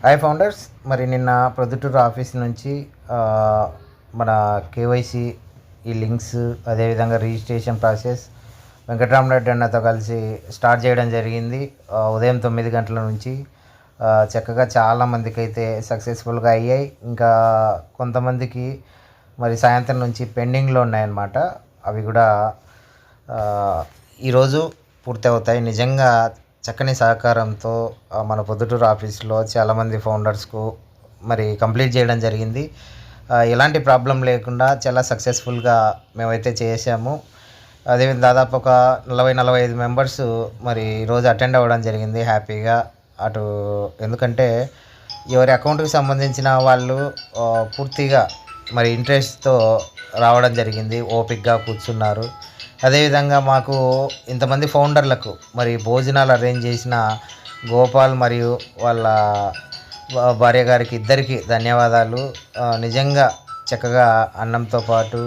Hi founders మరి నిన్న Proddatur office నుంచి మన కేవైసీ ఈ లింక్స్ అదేవిధంగా రిజిస్ట్రేషన్ ప్రాసెస్ వెంకటరామరెడ్డి అన్నతో కలిసి స్టార్ట్ చేయడం జరిగింది. ఉదయం తొమ్మిది గంటల నుంచి చక్కగా చాలామందికి అయితే సక్సెస్ఫుల్గా అయ్యాయి. ఇంకా కొంతమందికి మరి సాయంత్రం నుంచి పెండింగ్లో ఉన్నాయన్నమాట. అవి కూడా ఈరోజు పూర్తి అవుతాయి నిజంగా చక్కని సహకారంతో మన పొద్దుటూరు ఆఫీస్లో చాలామంది ఫౌండర్స్కు మరి కంప్లీట్ చేయడం జరిగింది. ఎలాంటి ప్రాబ్లం లేకుండా చాలా సక్సెస్ఫుల్గా మేమైతే చేసాము అదే దాదాపు ఒక నలభై నలభై ఐదు మెంబర్స్ మరి ఈరోజు అటెండ్ అవ్వడం జరిగింది హ్యాపీగా. అటు ఎందుకంటే ఎవరి అకౌంట్కి సంబంధించిన వాళ్ళు పూర్తిగా మరి ఇంట్రెస్ట్తో రావడం జరిగింది. ఓపిక్గా కూర్చున్నారు. అదేవిధంగా మాకు ఇంతమంది ఫౌండర్లకు మరి భోజనాలు అరేంజ్ చేసిన గోపాల్ మరియు వాళ్ళ భార్య గారికి ఇద్దరికి ధన్యవాదాలు. నిజంగా చక్కగా అన్నంతో పాటు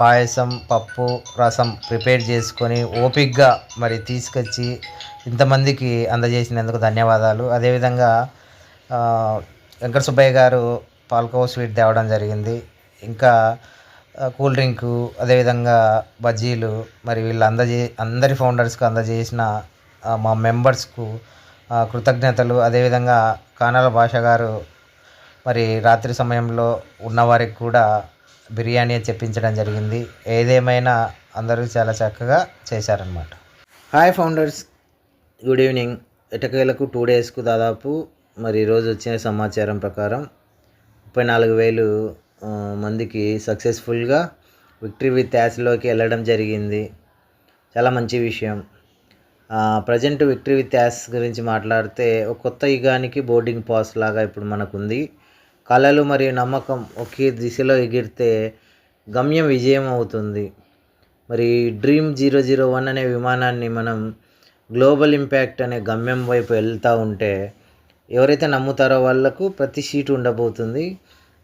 పాయసం పప్పు రసం ప్రిపేర్ చేసుకొని ఓపిక్గా మరి తీసుకొచ్చి ఇంతమందికి అందజేసినందుకు ధన్యవాదాలు. అదేవిధంగా వెంకట సుబ్బయ్య గారు పాల్కో స్వీట్ తేవడం జరిగింది. ఇంకా కూల్ డ్రింకు అదేవిధంగా బజ్జీలు మరి వీళ్ళు అందజే అందరి ఫౌండర్స్కి అందజేసిన మా మెంబర్స్కు కృతజ్ఞతలు. అదేవిధంగా కానాల భాష గారు మరి రాత్రి సమయంలో ఉన్నవారికి కూడా బిర్యానీ చెప్పించడం జరిగింది. ఏదేమైనా అందరూ చాలా చక్కగా చేశారనమాట hi founders. Good evening. ఎటకేలకు two డేస్కు దాదాపు మరి ఈరోజు వచ్చిన సమాచారం ప్రకారం ముప్పై నాలుగు వేలు మందికి సక్సెస్ఫుల్గా విక్టరీ విత్ యాస్లోకి వెళ్ళడం జరిగింది. చాలా మంచి విషయం. ప్రజెంట్ విక్టరీ విత్ యాస్ గురించి మాట్లాడితే ఒక కొత్త యుగానికి బోర్డింగ్ పాస్ లాగా ఇప్పుడు మనకుంది. కళలు మరియు నమ్మకం ఒకే దిశలో ఎగిరితే గమ్యం విజయం అవుతుంది. మరి డ్రీమ్ జీరో జీరో వన్ అనే విమానాన్ని మనం గ్లోబల్ ఇంపాక్ట్ అనే గమ్యం వైపు వెళ్తూ ఉంటే ఎవరైతే నమ్ముతారో వాళ్ళకు ప్రతి సీటు ఉండబోతుంది.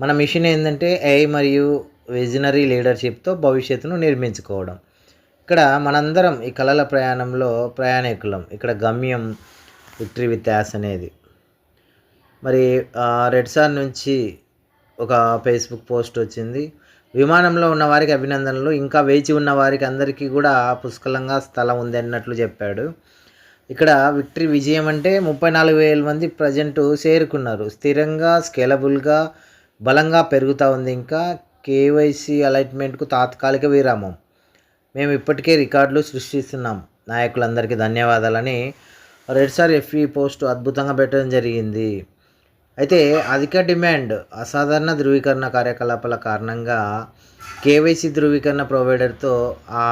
మన మిషన్ ఏంటంటే ఏఐ మరియు విజనరీ లీడర్షిప్తో భవిష్యత్తును నిర్మించుకోవడం. ఇక్కడ మనందరం ఈ కళల ప్రయాణంలో ప్రయాణికులం. ఇక్కడ గమ్యం విక్టరీ విత్ యాస్ అనేది. మరి రెడ్ సార్ నుంచి ఒక ఫేస్బుక్ పోస్ట్ వచ్చింది. విమానంలో ఉన్న వారికి అభినందనలు. ఇంకా వేచి ఉన్న వారికి అందరికీ కూడా పుష్కలంగా స్థలం ఉంది అన్నట్లు చెప్పాడు. ఇక్కడ విక్టరీ విజయం అంటే ముప్పై నాలుగు వేల మంది ప్రజెంట్ చేరుకున్నారు. స్థిరంగా స్కేలబుల్గా బలంగా పెరుగుతూ ఉంది. ఇంకా కేవైసీ అలైట్మెంట్కు తాత్కాలిక విరామం. మేము ఇప్పటికే రికార్డులు సృష్టిస్తున్నాం. నాయకులందరికీ ధన్యవాదాలని రెడ్సార్ ఎఫ్ఈ పోస్ట్ అద్భుతంగా పెట్టడం జరిగింది. అయితే అధిక డిమాండ్ అసాధారణ ధృవీకరణ కార్యకలాపాల కారణంగా కేవైసీ ధృవీకరణ ప్రొవైడర్తో ఆ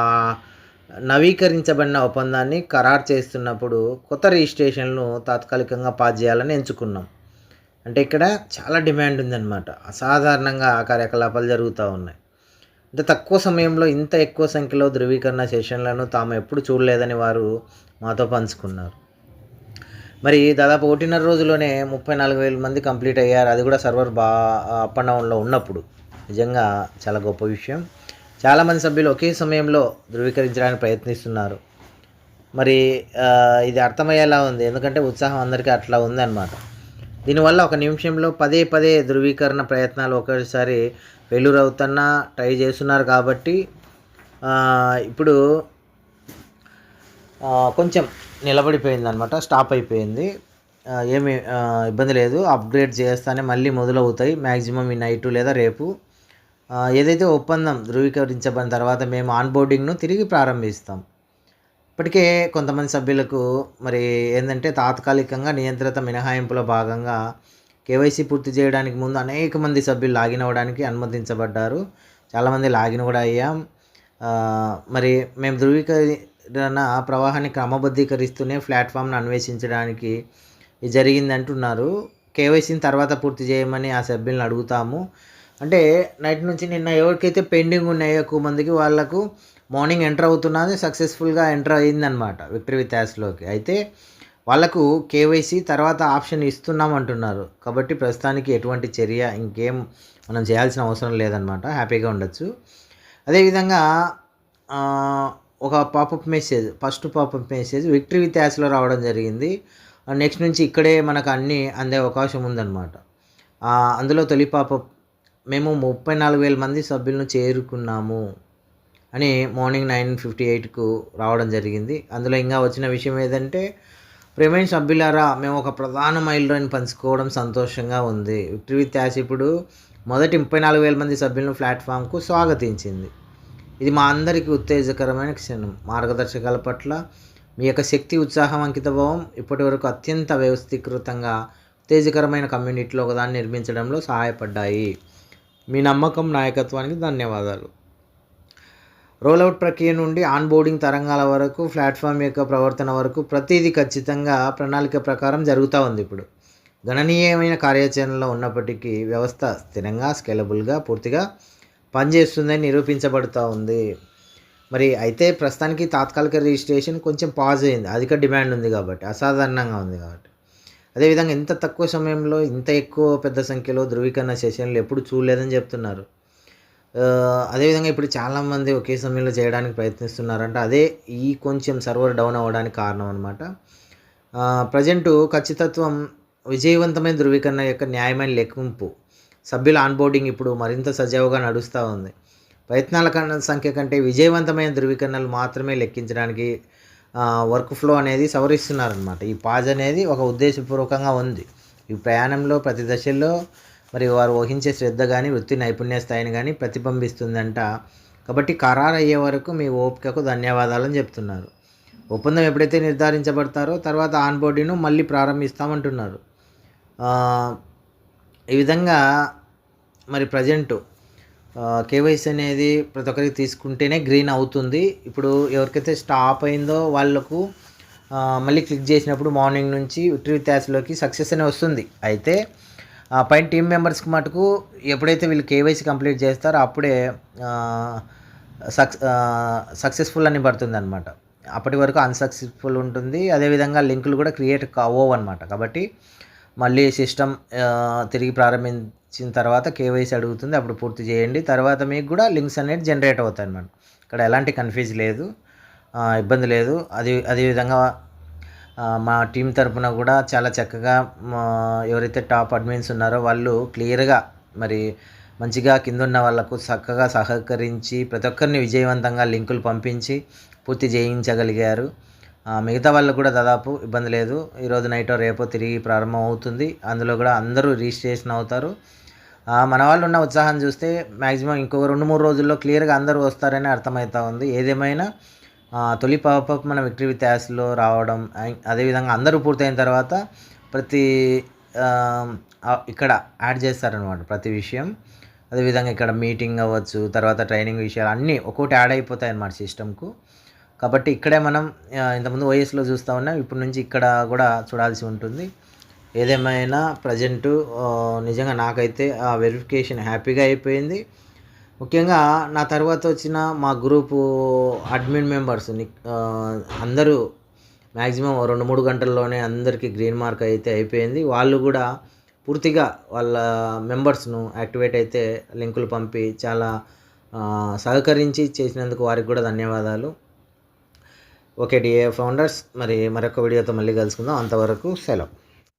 నవీకరించబడిన ఒప్పందాన్ని ఖరారు చేస్తున్నప్పుడు కొత్త రిజిస్ట్రేషన్లను తాత్కాలికంగా పాస్ చేయాలని ఎంచుకున్నాం. అంటే ఇక్కడ చాలా డిమాండ్ ఉందన్నమాట. అసాధారణంగా ఆ కార్యకలాపాలు జరుగుతూ ఉన్నాయి. ఇంత తక్కువ సమయంలో ఇంత ఎక్కువ సంఖ్యలో ధృవీకరణ సెషన్లను తాము ఎప్పుడు చూడలేదని వారు మాతో పంచుకున్నారు. మరి దాదాపు ఒకటిన్నర రోజులోనే ముప్పై నాలుగు వేల మంది కంప్లీట్ అయ్యారు. అది కూడా సర్వర్ బా అప్ అండ్ డౌన్లో ఉన్నప్పుడు. నిజంగా చాలా గొప్ప విషయం. చాలామంది సభ్యులు ఒకే సమయంలో ధృవీకరించడానికి ప్రయత్నిస్తున్నారు. మరి ఇది అర్థమయ్యేలా ఉంది. ఎందుకంటే ఉత్సాహం అందరికీ అట్లా ఉందన్నమాట. దీనివల్ల ఒక నిమిషంలో పదే పదే ధృవీకరణ ప్రయత్నాలు ఒకేసారి ఫెయిల్యూర్ అవుతున్నా ట్రై చేస్తున్నారు కాబట్టి ఇప్పుడు కొంచెం నిలబడిపోయింది అనమాట స్టాప్ అయిపోయింది. ఏమి ఇబ్బంది లేదు. అప్గ్రేడ్ చేస్తానే మళ్ళీ మొదలవుతాయి మ్యాక్సిమం ఈ నైట్ లేదా రేపు. ఏదైతే ఒప్పందం ధృవీకరించబడిన తర్వాత మేము ఆన్బోర్డింగ్ను తిరిగి ప్రారంభిస్తాం. ఇప్పటికే కొంతమంది సభ్యులకు మరి ఏంటంటే తాత్కాలికంగా నియంత్రిత మినహాయింపులో భాగంగా కేవైసీ పూర్తి చేయడానికి ముందు అనేక మంది సభ్యులు లాగిన్ అవ్వడానికి అనుమతించబడ్డారు. చాలామంది లాగిన్ కూడా అయ్యాం. మరి మేము ధృవీకరణ ప్రవాహాన్ని క్రమబద్ధీకరిస్తూనే ప్లాట్ఫామ్ను అన్వేషించడానికి జరిగిందంటున్నారు. జరిగింది అంటున్నారు కేవైసీని తర్వాత పూర్తి చేయమని ఆ సభ్యులను అడుగుతాము. అంటే నైట్ నుంచి నిన్న ఎవరికైతే పెండింగ్ ఉన్నాయో ఎక్కువ మందికి వాళ్ళకు మార్నింగ్ ఎంటర్ అవుతున్నది సక్సెస్ఫుల్గా ఎంటర్ అయిందనమాట విక్టరీ విత్ యాస్లోకి అయితే వాళ్ళకు కేవైసీ తర్వాత ఆప్షన్ ఇస్తున్నాం అంటున్నారు కాబట్టి ప్రస్తుతానికి ఎటువంటి చర్య ఇంకేం మనం చేయాల్సిన అవసరం లేదనమాట హ్యాపీగా ఉండొచ్చు. అదేవిధంగా ఒక popup message first popup message victory with యాస్లో రావడం జరిగింది. నెక్స్ట్ నుంచి ఇక్కడే మనకు అన్నీ అందే అవకాశం ఉందన్నమాట. అందులో తొలి పాపప్ మేము ముప్పై నాలుగు వేల మంది సభ్యులను చేరుకున్నాము. అని మార్నింగ్ నైన్ ఫిఫ్టీ ఎయిట్కు రావడం జరిగింది. అందులో ఇంకా వచ్చిన విషయం ఏదంటే ప్రేమైన సభ్యులారా మేము ఒక ప్రధాన మైలురాయిని పంచుకోవడం సంతోషంగా ఉంది. విక్టరీ విత్ యాస్ ఇప్పుడు మొదటి ముప్పై నాలుగు వేల మంది సభ్యులను ప్లాట్ఫామ్కు స్వాగతించింది. ఇది మా అందరికీ ఉత్తేజకరమైన క్షణం. మార్గదర్శకాల పట్ల మీ యొక్క శక్తి ఉత్సాహం అంకితభావం ఇప్పటి వరకు అత్యంత వ్యవస్థీకృతంగా ఉత్తేజకరమైన కమ్యూనిటీలో ఒకదాన్ని నిర్మించడంలో సహాయపడ్డాయి. మీ నమ్మకం నాయకత్వానికి ధన్యవాదాలు. రోలౌట్ ప్రక్రియ నుండి ఆన్ బోర్డింగ్ తరంగాల వరకు ప్లాట్ఫామ్ యొక్క ప్రవర్తన వరకు ప్రతిదీ ఖచ్చితంగా ప్రణాళిక ప్రకారం జరుగుతూ ఉంది ఇప్పుడు. గణనీయమైన కార్యాచరణలో ఉన్నప్పటికీ వ్యవస్థ స్థిరంగా స్కేలబుల్గా పూర్తిగా పనిచేస్తుందని నిరూపించబడుతూ ఉంది. మరి అయితే ప్రస్తుతానికి తాత్కాలిక రిజిస్ట్రేషన్ కొంచెం పాజ్ అయింది. అధిక డిమాండ్ ఉంది కాబట్టి అసాధారణంగా ఉంది కాబట్టి. అదేవిధంగా ఇంత తక్కువ సమయంలో ఇంత ఎక్కువ పెద్ద సంఖ్యలో ధృవీకరణ సెషన్లు ఎప్పుడు చూడలేదని చెప్తున్నారు. అదేవిధంగా ఇప్పుడు చాలామంది ఒకే సమయంలో చేయడానికి ప్రయత్నిస్తున్నారంటే అదే ఈ కొంచెం సర్వర్ డౌన్ అవ్వడానికి కారణం అనమాట ప్రజెంట్ ఖచ్చితత్వం విజయవంతమైన ధృవీకరణ యొక్క న్యాయమైన లెక్కింపు సభ్యుల ఆన్బోర్డింగ్ ఇప్పుడు మరింత సజావుగా నడుస్తూ ఉంది. ప్రయత్నాల కన్నా సంఖ్య కంటే విజయవంతమైన ధృవీకరణలు మాత్రమే లెక్కించడానికి వర్క్ ఫ్లో అనేది సవరిస్తున్నారనమాట ఈ పాజ్ అనేది ఒక ఉద్దేశపూర్వకంగా ఉంది. ఈ ప్రయాణంలో ప్రతి దశల్లో మరి వారు వహించే శ్రద్ధ కానీ వృత్తి నైపుణ్య స్థాయిని కానీ ప్రతిబింబిస్తుందంట. కాబట్టి ఖరారు అయ్యే వరకు మీ ఓపికకు ధన్యవాదాలని చెప్తున్నారు. ఒప్పందం ఎప్పుడైతే నిర్ధారించబడతారో తర్వాత ఆన్బోర్డింగ్ను మళ్ళీ ప్రారంభిస్తామంటున్నారు. ఈ విధంగా మరి ప్రజెంటు కేవైసీ అనేది ప్రతి ఒక్కరికి తీసుకుంటేనే గ్రీన్ అవుతుంది. ఇప్పుడు ఎవరికైతే స్టాప్ అయిందో వాళ్ళకు మళ్ళీ క్లిక్ చేసినప్పుడు మార్నింగ్ నుంచి విక్టరీ ట్యాస్లోకి సక్సెస్ అనే వస్తుంది. అయితే పైన టీం మెంబర్స్కి మటుకు ఎప్పుడైతే వీళ్ళు కేవైసీ కంప్లీట్ చేస్తారో అప్పుడే సక్స్ సక్సెస్ఫుల్ అని పడుతుంది అనమాట అప్పటి వరకు అన్సక్సెస్ఫుల్ ఉంటుంది. అదేవిధంగా లింకులు కూడా క్రియేట్ కావో అనమాట కాబట్టి మళ్ళీ సిస్టమ్ తిరిగి ప్రారంభించిన తర్వాత కేవైసీ అడుగుతుంది. అప్పుడు పూర్తి చేయండి. తర్వాత మీకు కూడా లింక్స్ అనేది జనరేట్ అవుతాయి అనమాట ఇక్కడ ఎలాంటి కన్ఫ్యూజ్ లేదు. ఇబ్బంది లేదు. అది అదేవిధంగా మా టీం తరపున కూడా చాలా చక్కగా ఎవరైతే టాప్ అడ్మిన్స్ ఉన్నారో వాళ్ళు క్లియర్గా మరి మంచిగా కింద ఉన్న వాళ్ళకు చక్కగా సహకరించి ప్రతి ఒక్కరిని విజయవంతంగా లింకులు పంపించి పూర్తి చేయించగలిగారు మిగతా వాళ్ళకు కూడా దాదాపు ఇబ్బంది లేదు. ఈరోజు నైటో రేపో తిరిగి ప్రారంభం అవుతుంది. అందులో కూడా అందరూ రిజిస్ట్రేషన్ అవుతారు. మన వాళ్ళు ఉన్న ఉత్సాహం చూస్తే మ్యాక్సిమం ఇంకొక రెండు మూడు రోజుల్లో క్లియర్గా అందరూ వస్తారని అర్థమవుతా ఉంది. ఏదేమైనా తొలి పాపప్ మన విక్టరీ విత్ యాస్లో రావడం అదేవిధంగా అందరూ పూర్తయిన తర్వాత ప్రతి ఇక్కడ యాడ్ చేస్తారనమాట ప్రతి విషయం. అదేవిధంగా ఇక్కడ మీటింగ్ అవ్వచ్చు తర్వాత ట్రైనింగ్ విషయాలు అన్నీ ఒక్కొక్కటి యాడ్ అయిపోతాయి అన్నమాట సిస్టమ్కు కాబట్టి ఇక్కడే మనం ఇంతకుముందు ఓఎస్లో చూస్తూ ఉన్నాం ఇప్పటి నుంచి ఇక్కడ కూడా చూడాల్సి ఉంటుంది. ఏదేమైనా ప్రజెంటు నిజంగా నాకైతే ఆ వెరిఫికేషన్ హ్యాపీగా అయిపోయింది. ముఖ్యంగా నా తర్వాత వచ్చిన మా గ్రూపు అడ్మిన్ మెంబర్స్ అందరూ మ్యాక్సిమం రెండు మూడు గంటల్లోనే అందరికీ గ్రీన్ మార్క్ అయితే అయిపోయింది. వాళ్ళు కూడా పూర్తిగా వాళ్ళ మెంబర్స్ను యాక్టివేట్ అయితే లింకులు పంపి చాలా సహకరించి చేసినందుకు వారికి కూడా ధన్యవాదాలు. ఓకే డిఏ ఫౌండర్స్ మరి మరొక వీడియోతో మళ్ళీ కలుసుకుందాం. అంతవరకు సెలవు.